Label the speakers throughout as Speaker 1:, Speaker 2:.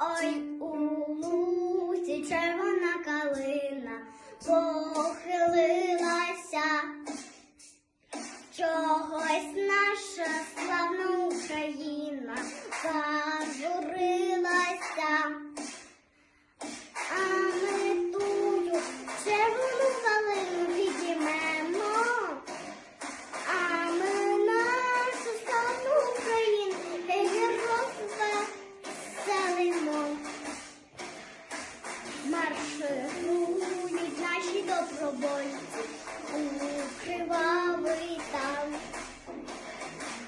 Speaker 1: Ой, у лузі червона калина похилилася. Чогось наша славна Марширують наші добровольці у кривавий там.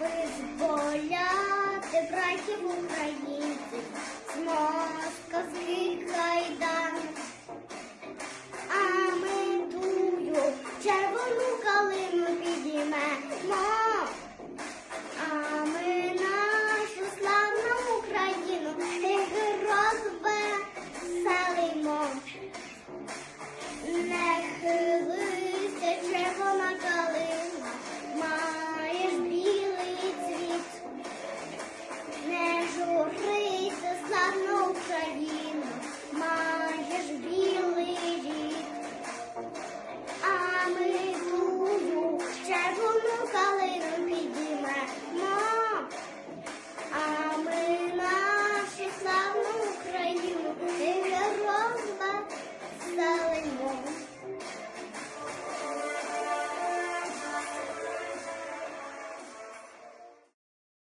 Speaker 1: Визволяти братів українців з московських